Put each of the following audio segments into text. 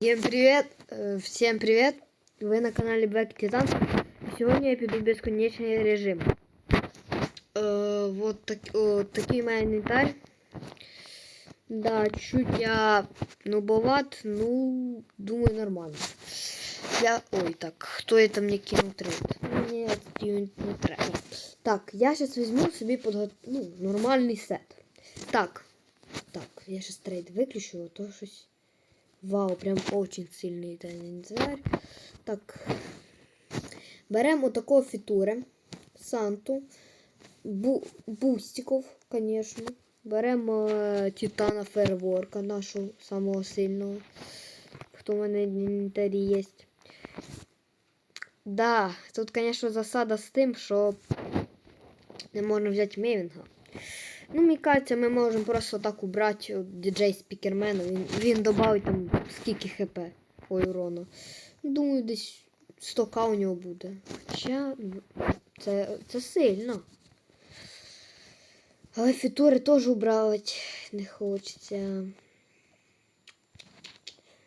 Всем привет! Э, Всем привет! Вы на канале Black Titan. Сегодня я піду в безконечний режим. Э, вот так, о, такий має інвентар. Да, чуть я нубоват, ну, думаю, нормально. Я, ой, так, кто это мне кинул трейд? Нет, юнит не треба. Так, я сейчас возьму собі подго... ну, нормальний сет. Так, так, я сейчас трейд выключу, а то щось... Вау, прям очень сильний інвентар. Так. Беремо такого фітури. Санту. Бу бустиков, конечно. Беремо е, Титана Фейерворка, нашого самого сильного. Хто в мене в інвентарі є. Да, тут, конечно, засада з тим, що не можна взяти Мейвінга. Ну, мені кажеться, ми можемо просто так убрати діджей спікермена. Він, він додавить там скільки хп ой, урону. Думаю, десь 100к у нього буде. Хоча ну, це, це сильно. Але фітури теж убрати не хочеться.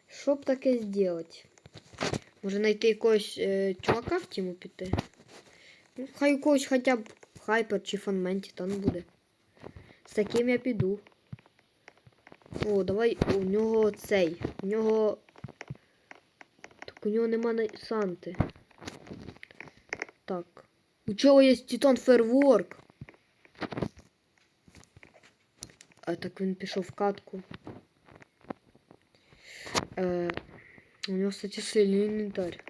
Що б таке зробити? Може знайти якогось е, чувака в тіму піти? Ну, хай у когось хоча б хайпер чи фанменті там буде. З таким я піду. О, давай у нього цей. У нього. Так у нього нема на... Санти. Так. У чого є Титан Фейерворк? А так він пішов в катку. Е, у нього, кстати, сильний інвентар.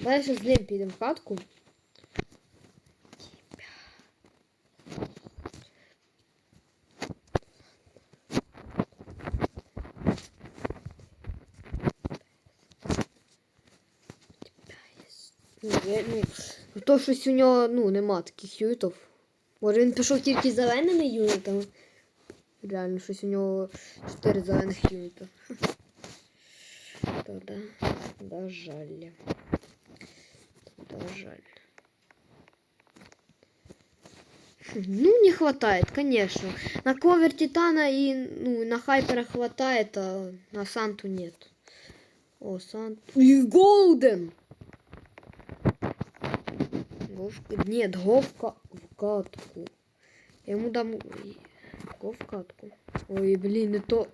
Давай ще з ним підемо в катку. я, ну, то щось у нього ну, нема таких юнітів. Може він пішов тільки зеленими юнітами. Реально, щось у нього 4 зелених юніта. То да, да жаль. Да жаль. Ну, не хватает, конечно. На ковер Титана и ну, на Хайпера хватает, а на Санту нет. О, Санту. И Голден! Говка... Нет, Говка в катку. Я ему дам... Го в катку. Ой, блин, не то...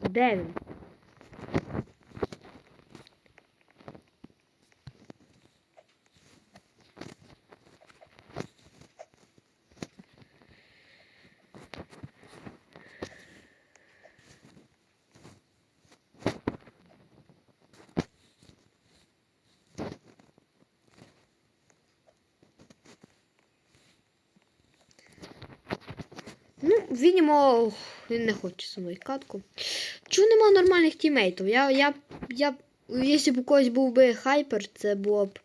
Де він? Не хоче зі мною катку. Чому нема нормальних тімейтів? Я, я, я, якщо б у когось був би хайпер, це було б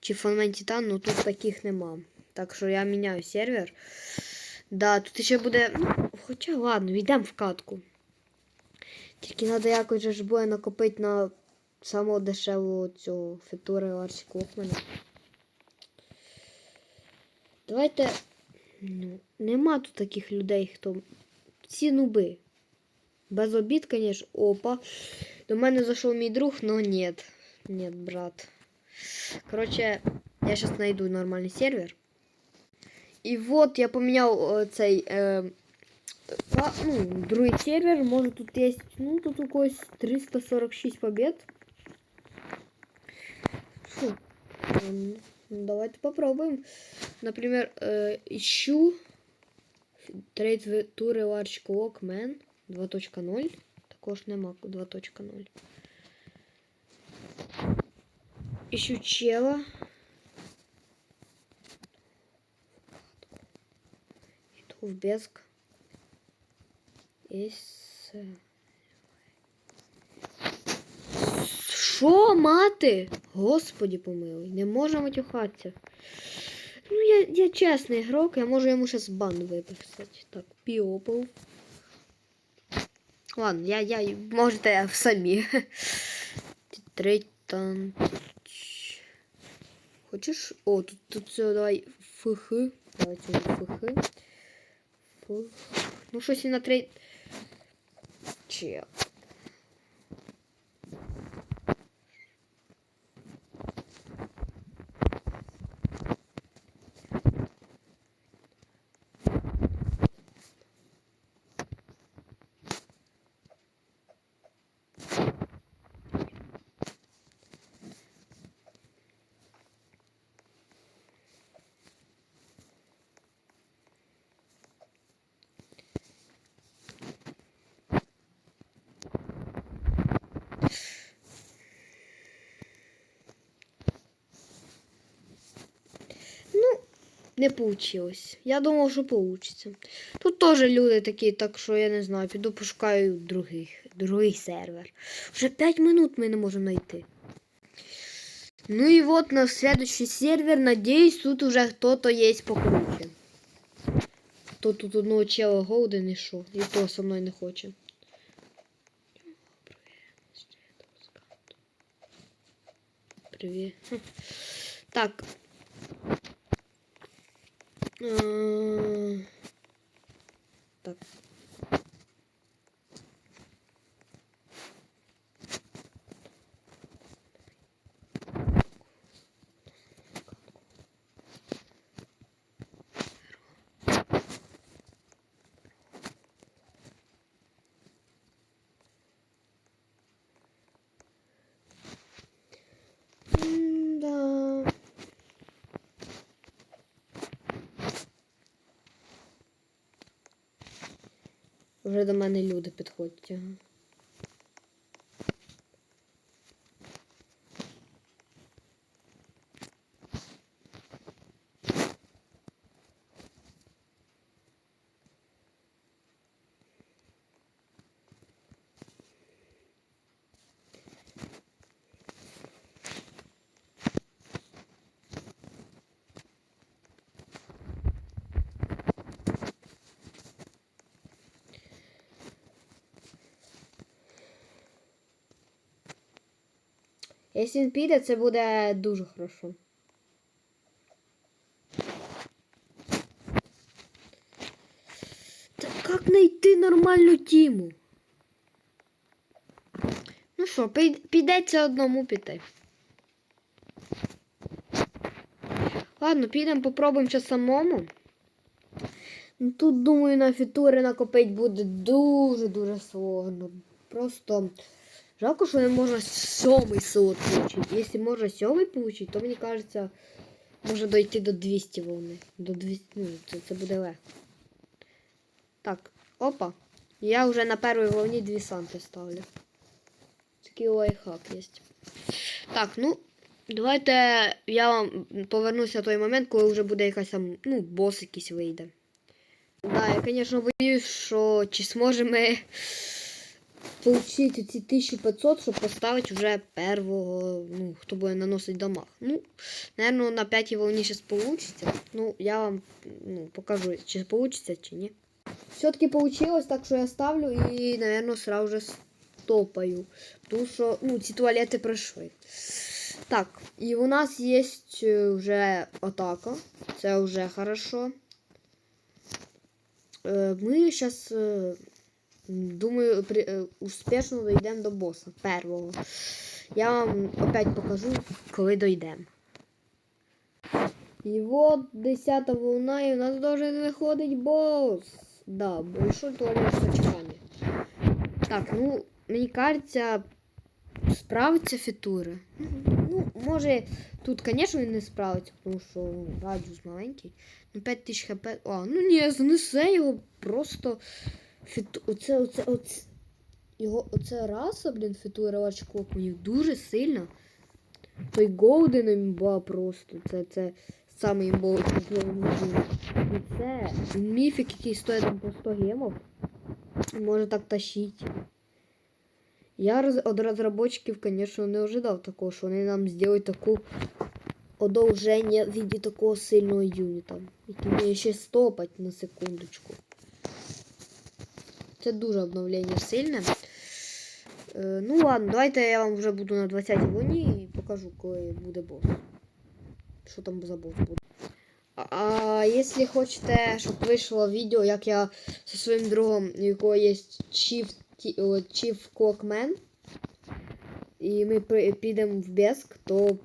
чи фанмен Титан, ну тут таких нема. Так що я міняю сервер. Да, тут ще буде. Ну, хоча ладно, йдемо в катку. Тільки треба якось же ж буде накопити на самого дешевого цього фітури Арсі Кохмана. Давайте. Ну, нема тут таких людей, хто. Всі нуби. Без обід, конечно. Опа. До мене зайшов мій друг, но нет. Нет, брат. Короче, я сейчас найду нормальный сервер. І вот я поміняв е, цей. Е, па- ну, другий сервер. Може тут є. Ну, тут у когось 346 побед. Фу. Ну, Давайте попробуем. Например, э, ищу трейд тури Large Clock Man 2.0. Також нема 2.0. Ищу чела. Иду в Безг. Єс. Що, мати? Господі помилуй, не можна матюхатися. Ну, я, я чесний ігрок, я можу йому зараз бан виписати. Так, піопов. Ладно, я, я, можете самі. Трейтан. Хочеш? О, тут, тут все, давай фх. Давайте фх. Фх. Ну, щось і на трейд. Чел. Ну, не получилось. Я думав, що получиться. Тут теж люди такі, так що я не знаю, піду пошукаю других, другий сервер. Вже 5 минут ми не можемо знайти. Ну и вот на следующий сервер, надеюсь, тут уже кто-то есть покруче. То тут одного чела Голден і що, і то со мною не хоче. Привіт. Так. Так. Вже до мене люди підходять. Якщо він піде, це буде дуже хорошо. Та як знайти нормальну тіму? Ну що, підеться одному піти. Ладно, підемо попробуємо ще самому. Ну, Тут, думаю, на фітури накопити буде дуже-дуже сложно. Просто жалко, що не можна сьомий слот получить. Якщо можна сьомий получить, то мені кажеться, може дойти до 200 волни. До 200, ну, це, це буде легко. Так, опа. Я вже на першій волні дві санти ставлю. Такий лайфхак є. Так, ну, давайте я вам повернуся в той момент, коли вже буде якась там, ну, бос якийсь вийде. Да, я, звісно, боюсь, що чи зможемо ми получити ці 1500, щоб поставити вже первого, ну, хто буде наносити дамаг. Ну, наверное, на п'ятій волні зараз получиться. Ну, я вам ну, покажу, чи получится, чи ні. Все-таки получилось, так що я ставлю і, наверное, сразу же стопаю. Тому що, ну, ці туалети пройшли. Так, і у нас є вже атака. Це вже хорошо. Е, Ми зараз, думаю, при, е, успішно дійдемо до боса первого. Я вам опять покажу, коли дійдемо. І от 10 волна, і у нас должен виходить бос. Да, большой туалет з очками. Так, ну, мені кажеться, справиться фітури. Ну, може, тут, звісно, він не справиться, тому що радіус маленький. Ну, 5000 хп. А, ну ні, знесе його просто. Фіту... Оце, оце, оце. Його оце раса, блін, фітура очко мені дуже сильно. Той Голден імба просто. Це, це самий імбовий І це міфік, який стоїть там по 100 гемов. Може так тащить. Я роз... від розробників, звісно, не ожидав такого, що вони нам зроблять таку одовження в виді такого сильного юніта, який вміє ще стопать на секундочку. Це дуже обновлення сильне. Е, ну ладно, давайте я вам вже буду на 20 воні і покажу, коли буде бос. Що там за бос буде. А, якщо хочете, щоб вийшло відео, як я зі своїм другом, у якого є о, Chief Clockman, і ми підемо в Беск, то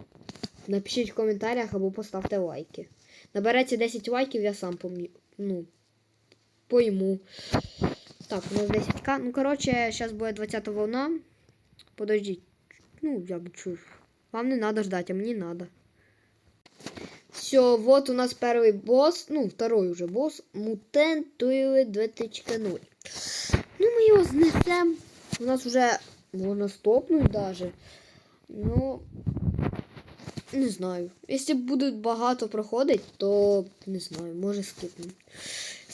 напишіть в коментарях або поставте лайки. Набереться 10 лайків, я сам пом'ю. Ну, пойму. Так, у нас 10к. Ну, коротше, зараз буде 20 волна. Подождіть. Ну, як чув. Вам не надо ждать, а мені надо. Все, вот у нас первый босс, ну, второй уже босс, Mutant Toilet 2.0. Ну, мы его снесем. У нас уже можно стопнуть даже. Ну, не знаю. Если будет багато проходить, то не знаю, може скипнем.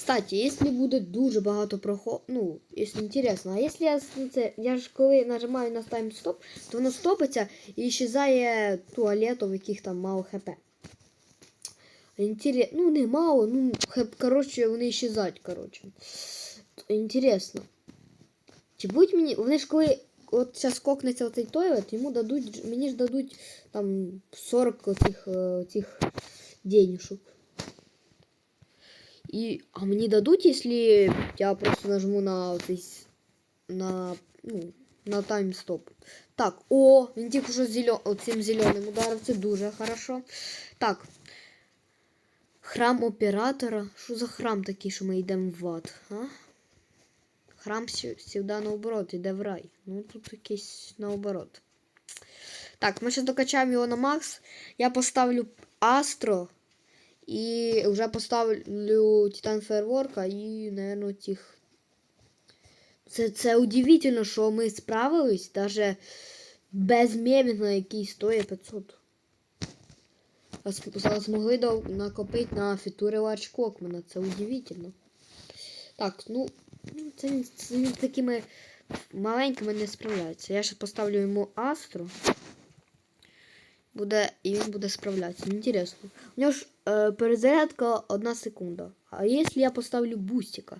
Кстати, если буде дуже багато проходить, ну, если интересно, а если я, це, я ж коли нажимаю на тайм стоп, то воно стопиться і исчезає туалету, в яких там мало хп. Інтерес... Ну, не мало, ну, хеп, коротше, вони исчезають, коротше. Інтересно. Чи будуть мені. Вони ж коли от зараз кокнеться оцей тойлет, йому дадуть. Мені ж дадуть там 40 оцих, е, цих денежок. І, а мені дадуть, якщо я просто нажму на с- на, ну, на таймстоп. Так, о, він тільки що зелё... цим зеленим ударив, це дуже хорошо. Так. Храм оператора. Що за храм такий, що ми йдемо в ад? А? Храм сю- сюди наоборот, йде в рай. Ну тут якийсь наоборот. Так, ми ще докачаємо його на макс. Я поставлю Астро. І вже поставлю Титан Фейерворка і, наверное, тих. Це, це удивительно, що ми справились даже без мемінга, який стоїть 500. А змогли накопити на фітури Ларч Кокмана. Це удивительно. Так, ну, це з такими маленькими не справляється. Я ще поставлю йому Астро. Буде, і він буде справлятися. Інтересно. У нього ж е, перезарядка одна секунда. А якщо я поставлю бустика,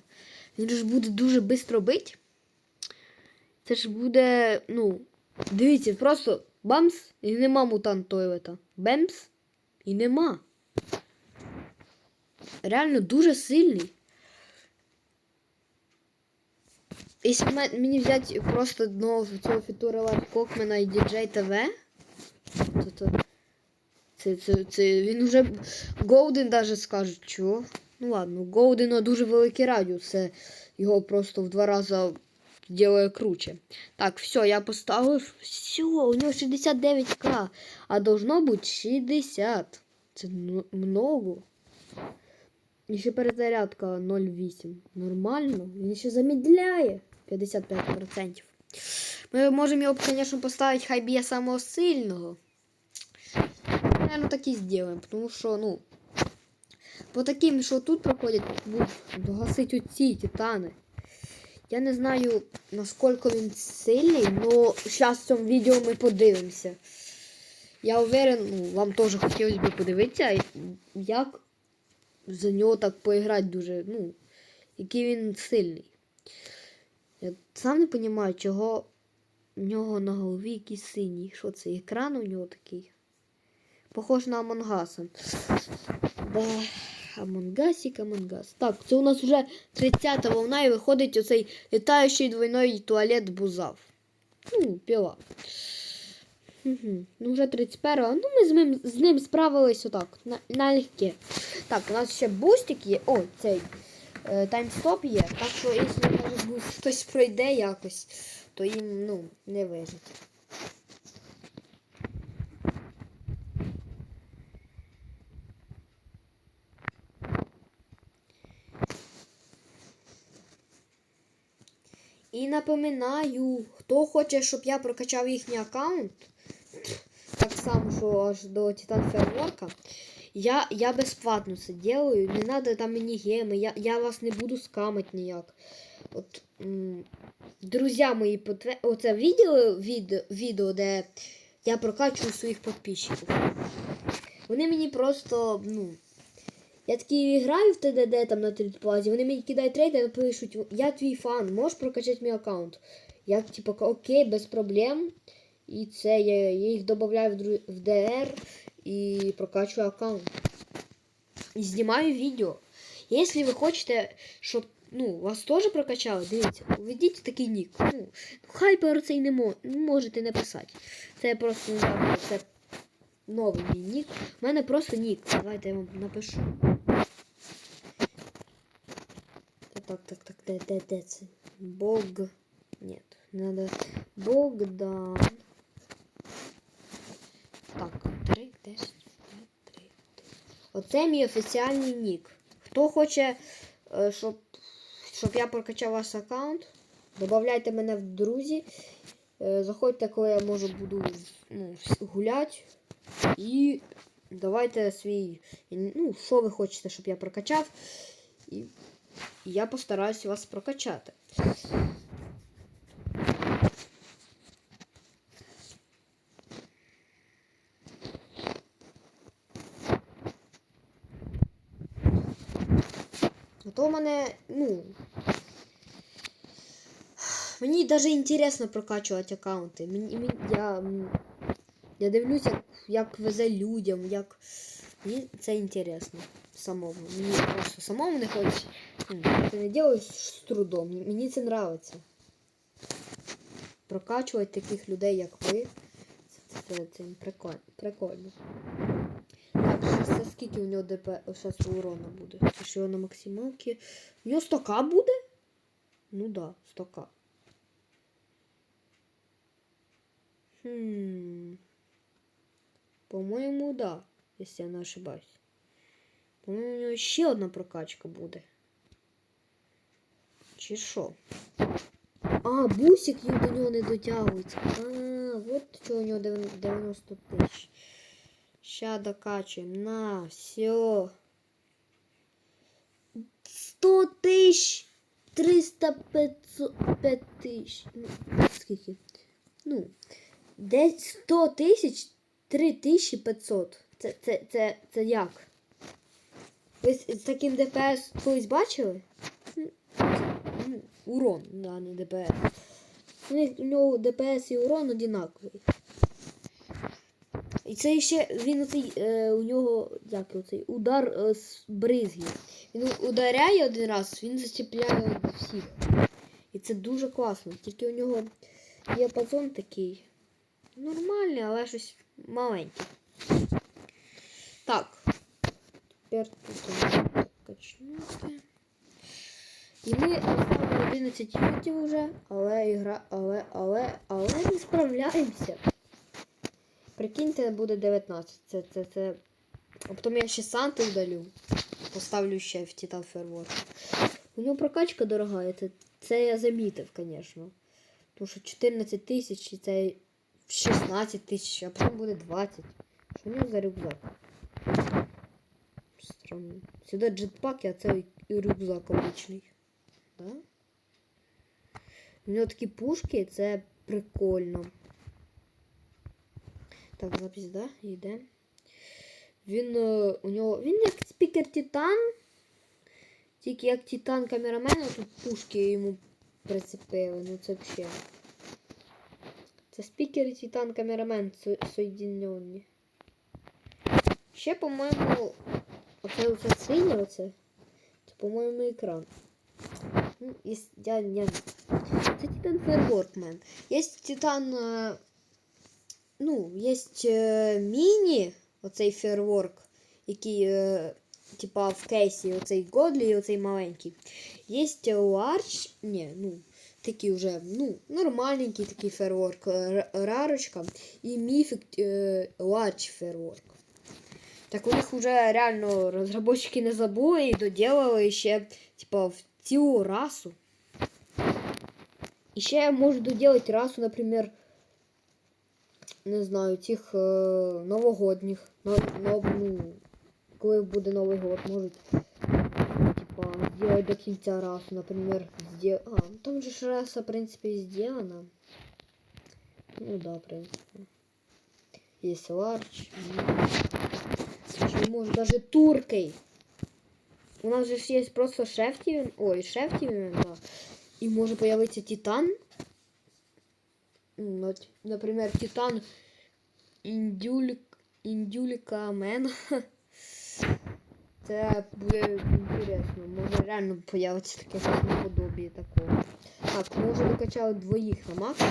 він ж буде дуже швидко бити. Це ж буде, ну, дивіться, просто бамс і нема мутант тойлета. Бемс і нема. Реально дуже сильний. Якщо мені взяти просто одного цього фітура Кокмена і діджей ТВ, це, це, це він уже Голден даже скаже, чого. Ну ладно, Голдена дуже великий радіус, це його просто в два рази делає круче. Так, все, я поставив. Все, у нього 69к, а должно бути 60. Це много. І ще перезарядка 0,8. Нормально. Він ще замедляє 55%. Ми можемо його, звісно, поставити хай б'є самого сильного. Наверно, так і зробимо, тому що, ну, по таким, що тут проходять, будуть гасити оці титани. Я не знаю, наскільки він сильний, але зараз в цьому відео ми подивимося. Я уверен, ну, вам теж хотілося б подивитися, як за нього так поіграти дуже, ну, який він сильний. Я сам не розумію, чого в нього на голові якийсь синій. Що це? Екран у нього такий. Похож на Амонгаса. Да. Амонгасик, Амонгас. Так, це у нас вже 30-та волна і виходить оцей літаючий двойной туалет бузав. Ну, піла. Угу. Ну, вже 31-го. Ну, ми з ним, з ним справились отак. На. Так, у нас ще бустик є. О, цей е, таймстоп є. Так що, якщо може, хтось пройде якось, то їм ну, не вижить. І напоминаю, хто хоче, щоб я прокачав їхній аккаунт, так само, що аж до Titan Firework, я, я безплатно це делаю. Не треба там мені геми, я, я вас не буду скамати ніяк. От, друзі мої, потве... оце відео, відео, відео, де я прокачую своїх підписчиків. Вони мені просто, ну. Я такі граю в ТДД там на тридплазі, вони мені кидають рейд і пишуть, я твій фан, можеш прокачати мій аккаунт? Я типу, окей, без проблем. І це я, їх додаю в, DR і прокачую аккаунт. І знімаю відео. Якщо ви хочете, щоб ну, вас теж прокачали, дивіться, введіть такий нік. Ну, хайпер цей не мо- можете не писати. Це просто не знаю, це новий мій нік. У мене просто нік. Давайте я вам напишу. Так, так, так, де, де, де це? Бог. Нет, надо Богдан. Так, 3, 10, 3. Оце мій офіціальний нік. Хто хоче, е, щоб, щоб я прокачав ваш аккаунт, Добавляйте мене в друзі. Е, Заходьте, коли я можу буду ну, гуляти. І давайте свій. Ну, що ви хочете, щоб я прокачав. І, я постараюсь вас прокачати. А то в мене, ну. Навіть інтересно прокачувати аккаунти. Мені, мені, я, я дивлюся, як, як везе людям, як. Мені це інтересно самому. Мені просто самому не хочеться. Ну, Це не делаю з трудом. Мені- це нравиться. Прокачувати таких людей, як ви. Це, прикольно. прикольно. Так, це скільки у нього ДП зараз урона буде? Це що на максималці? У нього 100к буде? Ну да, 100к. Хм. По-моєму, да, якщо я не ошибаюсь. По-моєму, у нього ще одна прокачка буде. Чи що? А, бусик їм до нього не дотягується. А, от що у нього 90 тисяч. Ща докачуємо. На, все. 100 тисяч. 300 500 5 тисяч. Ну, скільки? Ну, десь 100 тисяч 3500. Це, це, це, це як? Ви з, таким ДПС колись бачили? Урон, да, не ДПС. У нього ДПС і урон одинаковий. І це ще він оцей, е, у нього як оцей удар е, з бризги. Він ударяє один раз, він зачіпляє всіх. І це дуже класно. Тільки у нього діапазон такий. Нормальний, але щось маленький. Так. Тепер тут качнути. І ми поставили 11 юнітів вже, але ігра, але, але, але не справляємося. Прикиньте, буде 19. Це, це, це. А потім я ще Санту вдалю. Поставлю ще в Titan Fireworks. У нього прокачка дорога, це, це я замітив, звісно. Тому що 14 тисяч і це 16 тисяч, а потім буде 20. Що у нього за рюкзак? Странно. Сюди джетпак, а це рюкзак обичний. Да? У нього такі пушки, це прикольно. Так, запись, да, йде. Він е, у нього. Він як спікер Титан. Тільки як Титан камерамен, тут пушки йому прицепили. Ну це взагалі. Це спікер і Титан камерамен со- соєдинені. Ще, по-моєму, оце оце синє оце. Це, по-моєму, екран. Ну, єс- я, я... Це Титан Fireworkman. Є Титан. е, Ну, є е, міні, оцей фейерворк, який, е, типа, в кейсі, оцей Годлі і оцей маленький. Є ларч, ні, ну, такий вже, ну, нормальненький такий фейерворк, рарочка, і міфік е, ларч фейерворк. Так у них вже реально розробники не забули і доділали ще, типа, в цілу расу. І ще я можу доділити расу, наприклад, не знаю, тих е, новогодніх. Но, но, ну, коли буде Новий год, можуть типа сделать до кінця раз, например, сдел... А, ну там же ж раса, в принципе, сделана. Ну да, в принципе. Есть ларч. Чи може даже туркой. У нас же ж есть просто шефтивен. Ой, шефтивен, да. И может появиться титан. М, от, Например, Титан Індюлік... Індюліка Мен. це буде інтересно. Може реально появиться таке щось наподобіє такого. Так, ми вже докачали двоїх на макс.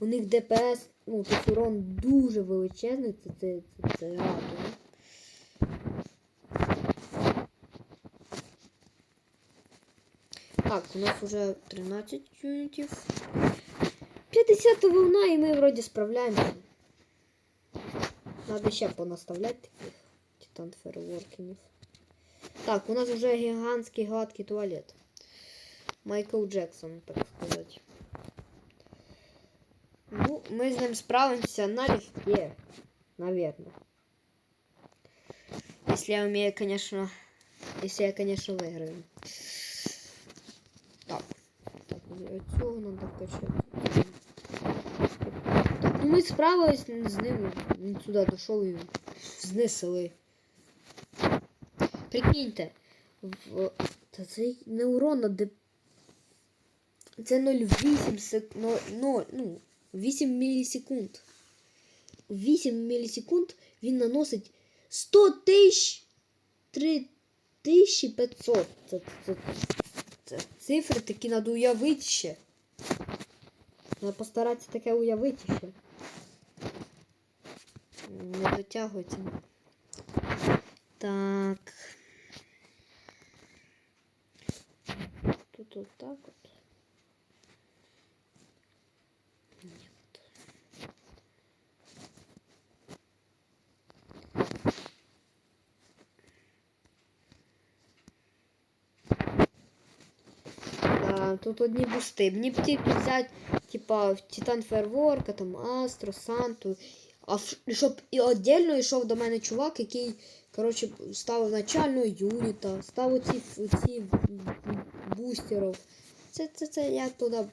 У них ДПС, ну, тобто урон дуже величезний, це, це, це, це радує. Так, у нас уже 13 юнітів. 50 волна, і ми вроді справляємося. Надо ще понаставляти таких титан фейерворкінів. Так, у нас вже гігантський гладкий туалет. Майкл Джексон, так сказати. Ну, ми з ним справимося налегке, наверное. Если я умею, конечно, если я, конечно, выиграю. Так. Так, от цього надо качати. Так, ну ми справились з ним. Він сюди дійшов і знесли. Прикиньте. В... Та це не урон, а де... Це 0,8 сек... 0, 0, ну, 8 мілісекунд. 8 мілісекунд він наносить 100 тисяч 3500. Це, це, це цифри такі треба уявити ще. Треба постаратися таке уявити ще. Не дотягується. Так. Тут так вот. Тут одні бусти. Мені б тільки взяти, типа, Титан Фейерворка, там Астро, Санту. А щоб і віддільно йшов до мене чувак, який, коротше, ставив начального юніта, ставив ці, ці бустерів. Це, це, це я туди б,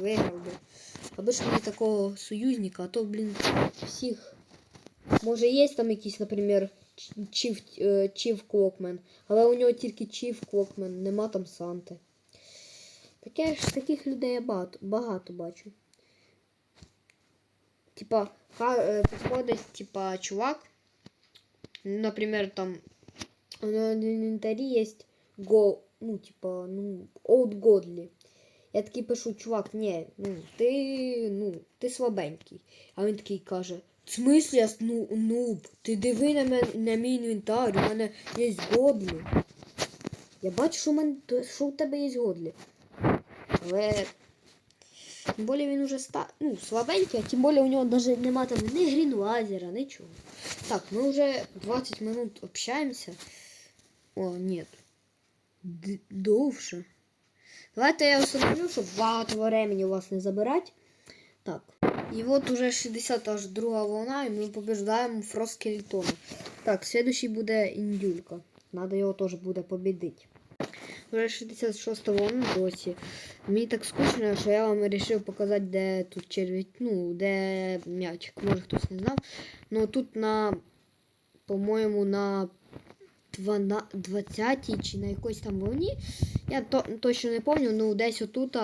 виграв би. Аби ж мені такого союзника, а то, блін, всіх. Може є там якийсь, наприклад, Чіф, е, Чіф Клокмен, але у нього тільки Чіф Клокмен, нема там Санти. Таке ж таких людей я багато, багато бачу. Типа, е, підходить, типа, чувак. Наприклад, там на інвентарі є го, ну, типа, ну, Old Godly. Я такий пишу, чувак, ні, ну, ти, ну, ти слабенький. А він такий каже, в смислі я ну, нуб, ти диви на, мен, на мій інвентар, у мене є годлі. Я бачу, що, у мене, що у тебе є годлі. Але тим більше він уже ста... ну, слабенький, а тим більше у нього навіть нема там ні грінлазера, нічого. Так, ми вже 20 минут общаємося. О, нет. Довше. Давайте я установлю, щоб багато времени у вас не забирати. Так. І от уже 60 аж волна, і ми побіждаємо Фроскелетона. Так, следующий буде індюлька. Надо його теж буде побідити. Вже 66 волна досі. Мені так скучно, що я вам вирішив показати, де тут червіть, ну, де м'ячик. Може хтось не знав. Ну тут на, по-моєму, на 20 чи на якоїсь там волні. Я то, точно не пам'ятаю, ну десь отут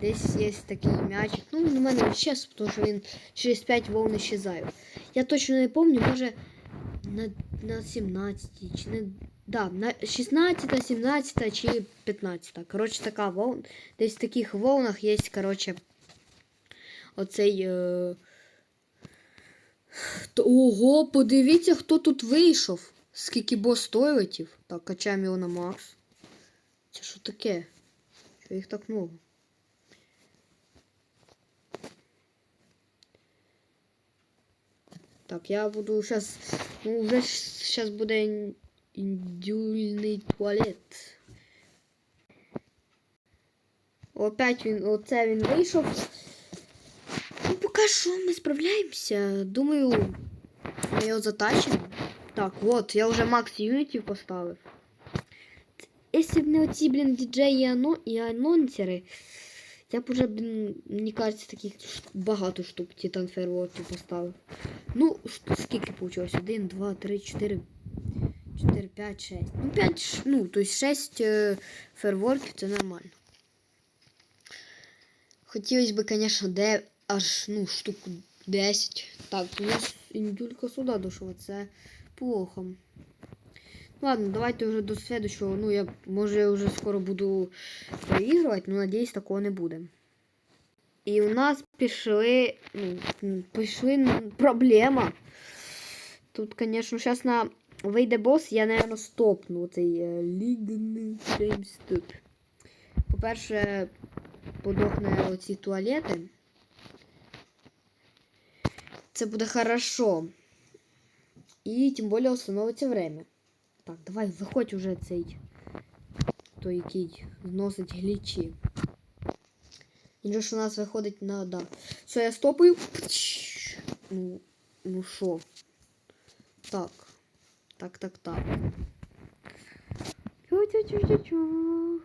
десь є такий м'ячик. Ну, він у мене щас, тому що він через 5 волн щезає. Я точно не пам'ятаю, може на, на 17 чи не. Да, на 16, 17 чи 15. Коротше, така волна. Десь в таких волнах є, коротше, оцей. Е... Ого, подивіться, хто тут вийшов. Скільки бос тойлетів. Так, качаємо його на Макс. Це що таке? Що їх так много? Так, я буду сейчас. Ну, вже сейчас буде ін- індюльний туалет. Опять він, оце він вийшов. Ну, поки що ми справляємося. Думаю, ми його затащимо. Так, от, я вже макс юнітів поставив. Якщо б не оці, блін, діджеї і, ано... анонсери, я б уже, блін, мені кажеться, таких багато штук Титан Фейерворків поставив. Ну, скільки вийшло? 1, 2, 3, 4, 4, 5, 6. Ну, 5, ну, то есть 6 е, фейерворків це нормально. Хотілося б, звісно, де аж, ну, штук 10. Так, у нас індюлька сюди дійшла, це плохо. Ладно, давайте вже до следующего. Ну, я може вже скоро буду проігрувати, але надіюсь, такого не буде. І у нас пішли. Ну, пішли проблема. Тут, звісно, зараз на вийде бос, я, напевно, стопну цей е, Лігн Стоп. По-перше, подохне оці туалети. Це буде хорошо. І тим більше встановиться время. Так, давай, виходь уже цей. Той, який зносить глічі. Він же ж у нас виходить на да. Все, я стопаю. Ну, ну що? Так. Так, так, так. Тю-тю-тю-тю-тю.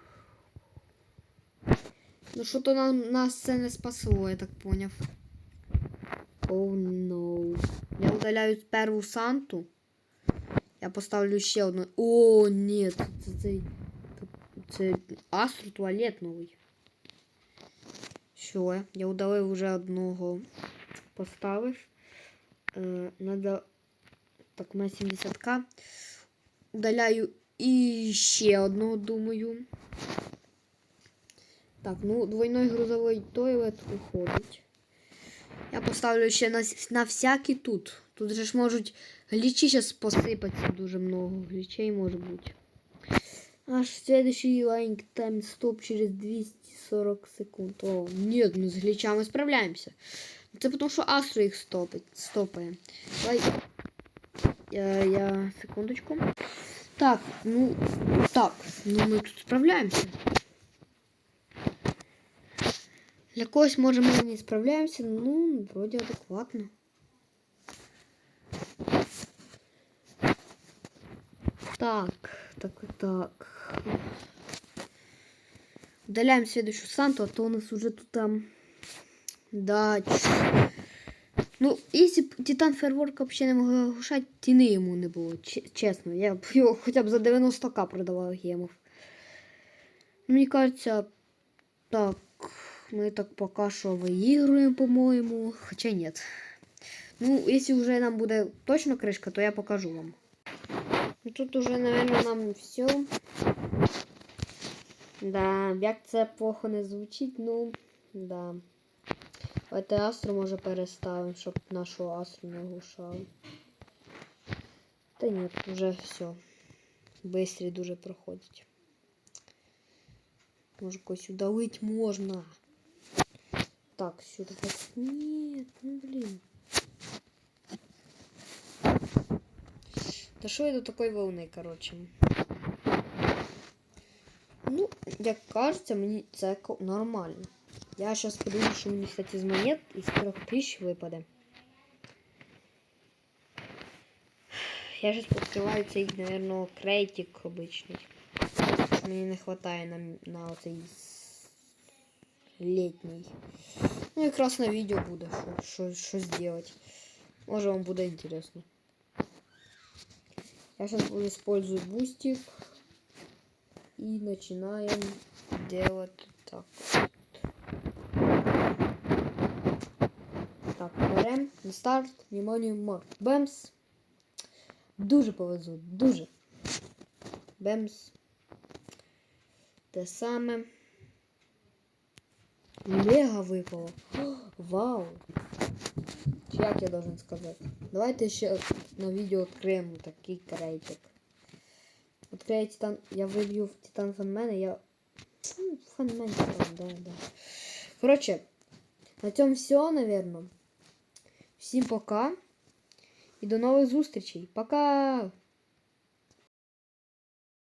Ну що то нам нас це не спасло, я так поняв. Oh, no. Я удаляю перву санту. Я поставлю ще одну. О, ні, це цей. Це Астро туалет новий. Що? Я удалив вже одного. Поставив. Е, надо. Так, мене 70к. Удаляю і ще одного, думаю. Так, ну, двойной грузовий тойлет уходить. Я поставлю ще на, на всякий тут. Тут же ж можуть глічі зараз посипатися дуже много. Глічей може бути. Аж следующий лайнг тайм стоп через 240 секунд. О, нет, мы с гличами справляемся. Це потому що Астро їх стопить, стопає. Давай. Я, я секундочку. Так, ну так, ну ми тут справляємося. Для когось, може, ми не справляємося, ну, вроде адекватно. Так, так, так. Удаляем следующую Санту, а то у нас уже тут там... Да. Ну, если б Титан Фейерворк вообще не могли оглушати, ціни йому не було. Ч- чесно, я б його хоча б за 90к продавав гемов. Мені кажется, так, ми так поки що виігруємо, по-моєму. Хоча нет. Ну, якщо вже нам буде точно кришка, то я покажу вам. Ну, Тут уже, наверное, нам все. Да, як це плохо не звучить, ну, да. Давайте астру може переставимо, щоб нашу астру не глушали. Та ні, вже все. Бистрі дуже проходить. Може когось удалить можна. Так, сюди. Ні, ну блін. Та що я до такої волни, коротше. Ну, як кажеться, мені це нормально. Я зараз подивлюсь, що мені, кстати, з монет із 3000 випаде. Я зараз відкриваю цей, наверное, крейтик обичний. Мені не вистачає на, на оцей літній. Ну, якраз на відео буде, що, що, що зробити. Може вам буде інтересно. Я сейчас использую бустик. И начинаем делать так. Так, берем на старт, внимание, марк. Бемс. Дуже повезло, дуже. Бемс. Те саме. Лего випало. О, Вау. Чи Як я должен сказати? Давайте ще на відео окремо такий крейтик. Открию титан. Я виб'ю в титан фанмена, я. Ну, фанмен титан, да, да. Коротше, на цьому все, наверное. Всім пока. І до нових зустрічей. Пока!